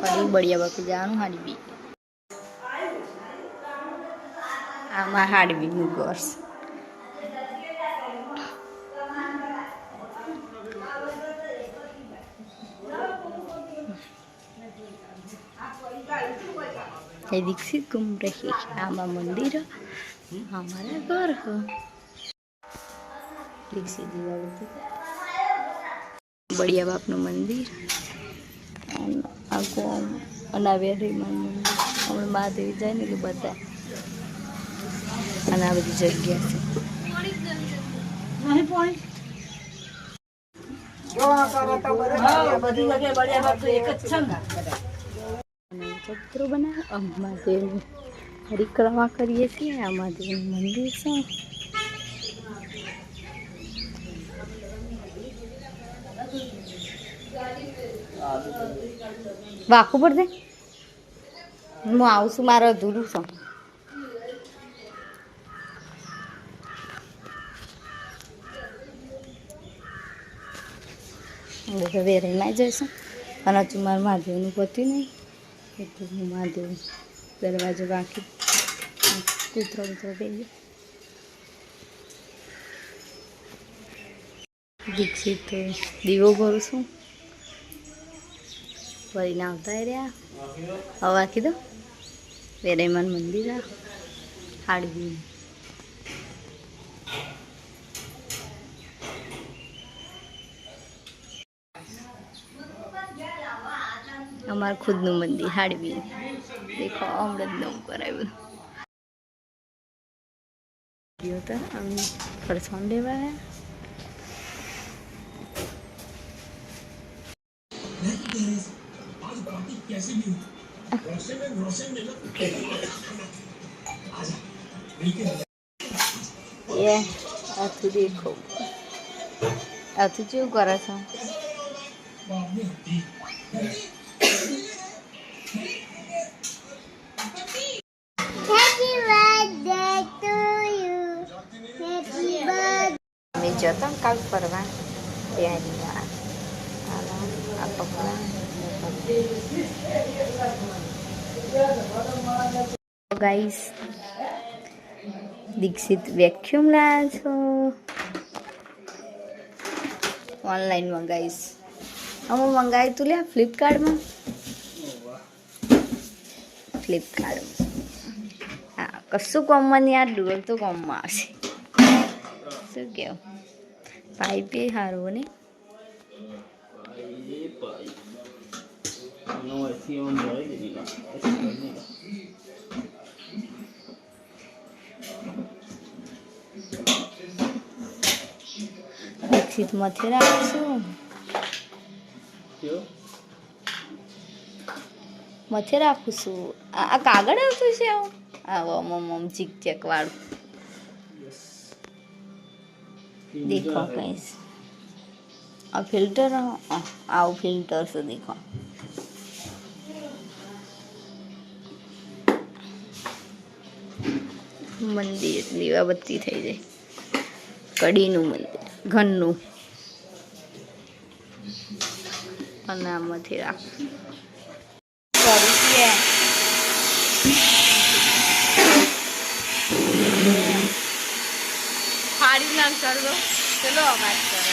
ફરી બળિયા બાકી જવાનું હાડબી આમાં હાડબીનું કોર્સ જય દીક્ષિત, ગુમ રહી આમાં મંદિર અમારા ઘર. દીક્ષિત દીવાળી બળિયા બાપનું મંદિર. આખું આમ અનાવ્યા મંદિર. હમણાં મહાદેવી જાય ને એટલે બધા અને આ બધી જગ્યા છે. ચિત્રો બનાવે મહાદેવની પરિક્રમા કરીએ છીએ આ મહાદેવનું મંદિર છે. વાકું પડશે હું આવું છું, મારે અધૂરું છું. હવે વેરાઈમાં જઈશું. અને હજુ મારું મહાદેવનું પત્યું નહીં. એટલે હું મહાદેવ દરવાજો વાંકી કૂતરો કૂતરો પહેરી દીક્ષિત દીવો ભરું છું. ફરીને આવતા રહ્યા. હવે કીધો દો મંદિર હાડવી અમારું ખુદનું મંદિર હાડવી દેખો જ નવું કરાવ્યું ગયો તો અમે ફરસાણ લેવા એ આથું દેખો આથું કેવું કરે છે અમે જતા ને કાલ ફરવા ત્યાં આ પકડા ગાઈસ દીક્ષિત વેક્યુમ લાયા છો ઓનલાઈન મંગાવીશ અમે મંગાવી તું લ્યા ફ્લિપકાર્ટમાં ફ્લિપકાર્ટમાં હા, કશું કોમમાં નહીં આ ડુઅલ તો કોમમાં આવશે. શું કહેવું પાઇપે સારું ને દીક્ષિત મથે રાખશું મથે રાખું છું આ આ કાગળ આવતું છે આવું આવો મમ મમ ચીક ચેક વાળું દેખો કઈશ આ ફિલ્ટર આવું ફિલ્ટર છે દેખો મંદિર દીવાબત્તી થઈ જાય. કડીનું મંદિર, ઘરનું. અને આમાંથી રાખ. ફાડી નાખ કરજો. ચલો અવાજ કરો.